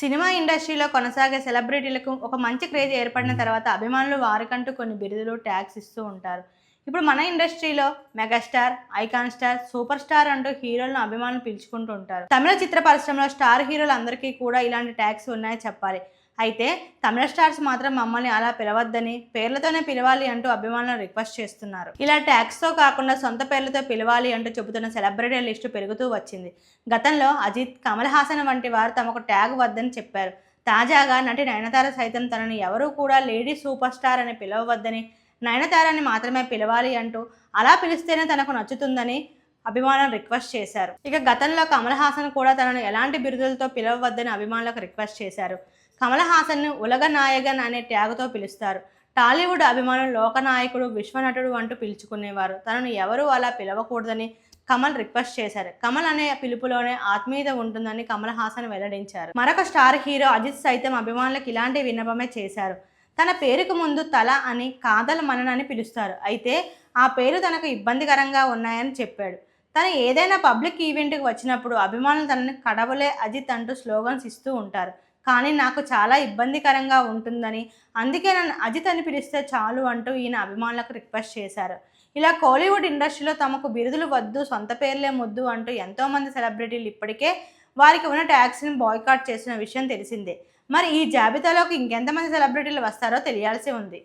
Cinema ఇండస్ట్రీలో కొనసాగే సెలబ్రిటీలకు ఒక మంచి క్రేజ్ ఏర్పడిన తర్వాత అభిమానులు వారికంటూ కొన్ని బిరుదులు ట్యాగ్స్ ఇస్తూ ఉంటారు. ఇప్పుడు మన ఇండస్ట్రీలో megastar icon star super star అంటూ హీరోలను అభిమానులు పిలుచుకుంటూ ఉంటారు. తమిళ చిత్ర పరిశ్రమలో స్టార్ హీరోలు అందరికీ కూడా ఇలాంటి ట్యాగ్స్ ఉన్నాయని చెప్పాలి. అయితే తమిళ స్టార్స్ మాత్రం మమ్మల్ని అలా పిలవద్దని పేర్లతోనే పిలవాలి అంటూ అభిమానులు రిక్వెస్ట్ చేస్తున్నారు. ఇలా ట్యాక్స్తో కాకుండా సొంత పేర్లతో పిలవాలి అంటూ చెబుతున్న సెలబ్రిటీ లిస్టు పెరుగుతూ వచ్చింది. గతంలో అజిత్ కమల్ హాసన్ వంటి వారు తమకు ట్యాగ్ వద్దని చెప్పారు. తాజాగా నటి నయనతార సైతం తనని ఎవరూ కూడా లేడీ సూపర్ స్టార్ అని పిలవవద్దని నయనతారని మాత్రమే పిలవాలి అంటూ అలా పిలిస్తేనే తనకు నచ్చుతుందని అభిమానులు రిక్వెస్ట్ చేశారు. ఇక గతంలో కమల్ హాసన్ కూడా తనను ఎలాంటి బిరుదులతో పిలవవద్దని అభిమానులకు రిక్వెస్ట్ చేశారు. కమల్ హాసన్ను ఉలగ నాయగన్ అనే ట్యాగుతో పిలుస్తారు. టాలీవుడ్ అభిమానులు లోకనాయకుడు విశ్వనటుడు అంటూ పిలుచుకునేవారు. తనను ఎవరూ అలా పిలవకూడదని కమల్ రిక్వెస్ట్ చేశారు. కమల్ అనే పిలుపులోనే ఆత్మీయత ఉంటుందని కమల్ హాసన్ వెల్లడించారు. మరొక స్టార్ హీరో అజిత్ సైతం అభిమానులకు ఇలాంటి విన్నపమే చేశారు. తన పేరుకు ముందు తల అని కాదల మనన్ అని పిలుస్తారు. అయితే ఆ పేరు తనకు ఇబ్బందికరంగా ఉన్నాయని చెప్పాడు. తను ఏదైనా పబ్లిక్ ఈవెంట్కి వచ్చినప్పుడు అభిమానులు తనని కడవలే అజిత్ అంటూ స్లోగన్స్ ఇస్తూ ఉంటారు. కానీ నాకు చాలా ఇబ్బందికరంగా ఉంటుందని. అందుకే నన్ను అజిత్ అని పిలిస్తే చాలు అంటూ ఈయన అభిమానులకు రిక్వెస్ట్ చేశారు. ఇలా కోలీవుడ్ ఇండస్ట్రీలో తమకు బిరుదులు వద్దు సొంత పేర్లే ముద్దు అంటూ ఎంతోమంది సెలబ్రిటీలు ఇప్పటికే వారికి ఉన్న ట్యాక్స్ని బాయ్కాట్ చేసిన విషయం తెలిసిందే. మరి ఈ జాబితాలోకి ఇంకెంతమంది సెలబ్రిటీలు వస్తారో తెలియాల్సి ఉంది.